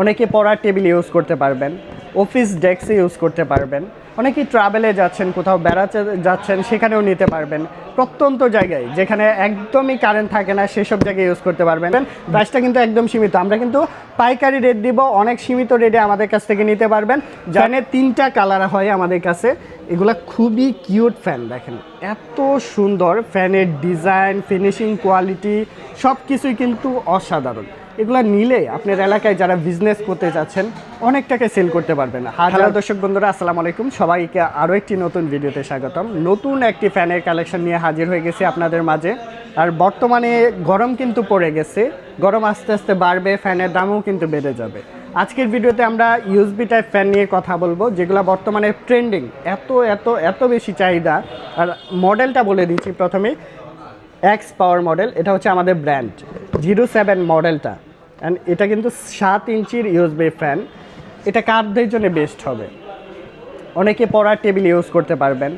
অনেকে পড়ার table use করতে পারবেন। অফিস ডেস্কে ইউজ করতে পারবেন। অনেকেই ট্রাভেলে যাচ্ছেন, কোথাও বেড়াতে যাচ্ছেন, সেখানেও নিতে পারবেন। প্রত্যন্ত জায়গায়, যেখানে একদমই কারেন্ট থাকে না, সেসব জায়গায় ইউজ করতে পারবেন। প্রাইসটা কিন্তু একদম সীমিত। আমরা কিন্তু পাইকারি রেট দিব, অনেক সীমিত রেটে আমাদের কাছ থেকে নিতে পারবেন। জানে তিনটা কালার হয় আমাদের কাছে, এগুলা খুবই কিউট ফ্যান দেখেন। এত সুন্দর ফ্যানের ডিজাইন ফিনিশিং কোয়ালিটি সব কিছুই কিন্তু অসাধারণ। এগুলো নিলে আপনার এলাকায় যারা বিজনেস করতে যাচ্ছেন, অনেক টাকায় সেল করতে পারবেন। হ্যালো। দর্শক বন্ধুরা আসসালামু আলাইকুম। সবাইকে আরও একটি নতুন ভিডিওতে স্বাগতম। নতুন একটি ফ্যানের কালেকশন নিয়ে হাজির হয়ে গেছি আপনাদের মাঝে। আর বর্তমানে গরম কিন্তু পড়ে গেছে। গরম আস্তে আস্তে বাড়বে ফ্যানের দামও কিন্তু বেড়ে যাবে। আজকের ভিডিওতে আমরা ইউএসবি টাইপ ফ্যান নিয়ে কথা বলব যেগুলো বর্তমানে ট্রেন্ডিং এত এত এত বেশি চাহিদা। আর মডেলটা বলে দিচ্ছি প্রথমে। এক্স পাওয়ার মডেল এটা হচ্ছে আমাদের ব্র্যান্ড জিরো সেভেন মডেলটা অ্যান্ড এটা কিন্তু সাত ইঞ্চির ইউএসবি ফ্যান এটা কারদের জন্য বেস্ট হবে। অনেকে পড়ার টেবিল ইউজ করতে পারবেন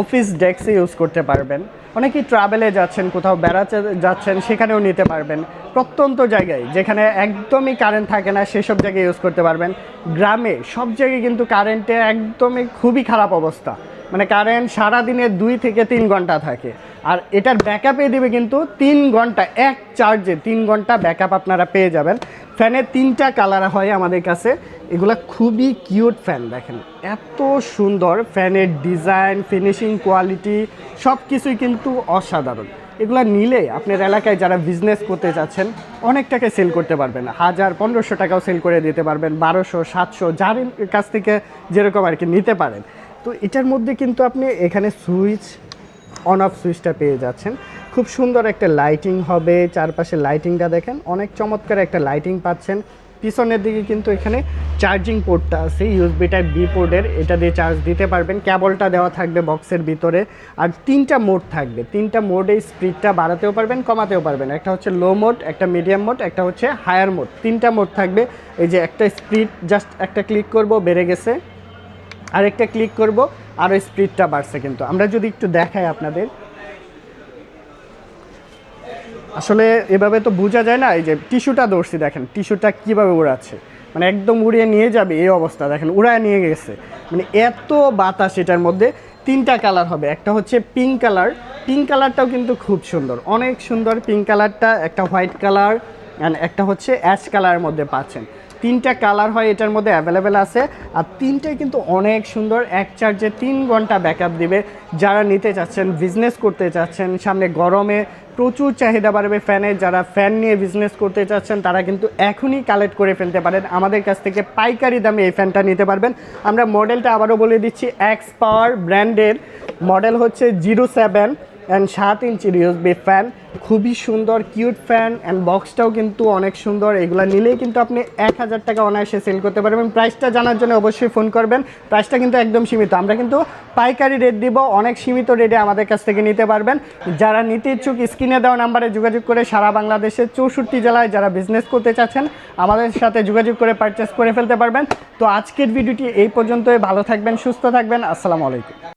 অফিস ডেস্কে ইউজ করতে পারবেন অনেকেই ট্রাভেলে যাচ্ছেন, কোথাও বেড়াতে যাচ্ছেন, সেখানেও নিতে পারবেন। প্রত্যন্ত জায়গায়, যেখানে একদমই কারেন্ট থাকে না, সেসব জায়গায় ইউজ করতে পারবেন। গ্রামে, সব জায়গায় কিন্তু কারেন্টে একদমই খুবই খারাপ অবস্থা। মানে কারেন্ট সারাদিনে দুই থেকে তিন ঘণ্টা থাকে। আর এটার ব্যাকআপে দেবে কিন্তু তিন ঘণ্টা, এক চার্জে তিন ঘণ্টা ব্যাকআপ আপনারা পেয়ে যাবেন। ফ্যানের তিনটা কালার হয় আমাদের কাছে। এগুলা খুবই কিউট ফ্যান দেখেন। এত সুন্দর ফ্যানের ডিজাইন ফিনিশিং কোয়ালিটি সব কিছুই কিন্তু অসাধারণ। এগুলা নিলে আপনার এলাকায় যারা বিজনেস করতে যাচ্ছেন, অনেক টাকায় সেল করতে পারবেন। হাজার, পনেরোশো টাকাও সেল করে দিতে পারবেন, বারোশো, সাতশো যার কাছ থেকে যেরকম আর কি নিতে পারেন। তো এটার মধ্যে কিন্তু আপনি এখানে সুইচ অন অফ সুইচটা পেয়ে যাচ্ছেন। খুব সুন্দর একটা লাইটিং হবে, চারপাশে লাইটিংটা দেখেন, অনেক চমৎকার একটা লাইটিং পাচ্ছেন। পিছনের দিকে কিন্তু এখানে চার্জিং পোর্টটা আছে ইউএসবি টাইপ বি পোর্টের, এটা দিয়ে চার্জ দিতে পারবেন। ক্যাবলটা দেওয়া থাকবে বক্সের ভিতরে, আর তিনটা মোড থাকবে। তিনটা মোডে স্পিডটা বাড়াতেও পারবেন, কমাতেও পারবেন। একটা হচ্ছে লো মোড একটা মিডিয়াম মোড একটা হচ্ছে হায়ার মোড তিনটা মোড থাকবে, এই যে একটা স্পিড জাস্ট একটা ক্লিক করব, বেড়ে গেছে। আরেকটা ক্লিক করব আরও স্পিডটা বাড়ছে কিন্তু। আমরা যদি একটু দেখাই আপনাদের। আসলে এভাবে তো বোঝা যায় না, এই যে টিস্যুটা ধরছি দেখেন, টিস্যুটা কীভাবে উড়াচ্ছে। মানে একদম উড়িয়ে নিয়ে যাবে এই অবস্থা, দেখেন, উড়ায় নিয়ে গেছে। মানে এত বাতাস এটার মধ্যে, তিনটা কালার হবে। একটা হচ্ছে পিঙ্ক কালার। পিঙ্ক কালারটাও কিন্তু খুব সুন্দর। অনেক সুন্দর পিঙ্ক কালারটা, একটা হোয়াইট কালার অ্যান্ড একটা হচ্ছে অ্যাশ কালারের মধ্যে পাচ্ছেন। তিনটা কালার হয়, এটার মধ্যে অ্যাভেলেবেল আছে। আর তিনটাই কিন্তু অনেক সুন্দর, এক চার্জে তিন ঘণ্টা ব্যাকআপ দিবে। যারা নিতে চাচ্ছেন বিজনেস করতে চাচ্ছেন, সামনে গরমে প্রচুর চাহিদা বাড়বে ফ্যানের যারা ফ্যান নিয়ে বিজনেস করতে চাচ্ছেন, তারা কিন্তু এখনই কালেক্ট করে ফেলতে পারেন। আমাদের কাছ থেকে পাইকারি দামে এই ফ্যানটা নিতে পারবেন। আমরা মডেলটা আবারও বলে দিচ্ছি এক্স পাওয়ার ব্র্যান্ডের মডেল হচ্ছে জিরো সেভেন অ্যান্ড সাত ইঞ্চির ইউএসবি ফ্যান খুবই সুন্দর কিউট ফ্যান অ্যান্ড বক্সটাও কিন্তু অনেক সুন্দর। এগুলো নিলেই কিন্তু আপনি এক হাজার টাকা অনায়াসে সেল করতে পারবেন প্রাইসটা জানার জন্য অবশ্যই ফোন করবেন। প্রাইসটা কিন্তু একদম সীমিত। আমরা কিন্তু পাইকারি রেট দিব, অনেক সীমিত রেটে আমাদের কাছ থেকে নিতে পারবেন। যারা নিতে ইচ্ছুক, স্ক্রিনে দেওয়া নাম্বারে যোগাযোগ করে সারা বাংলাদেশের চৌষট্টি জেলায় যারা বিজনেস করতে চাচ্ছেন, আমাদের সাথে যোগাযোগ করে পারচেস করে ফেলতে পারবেন। তো আজকের ভিডিওটি এই পর্যন্তই। ভালো থাকবেন, সুস্থ থাকবেন। আসসালামু আলাইকুম।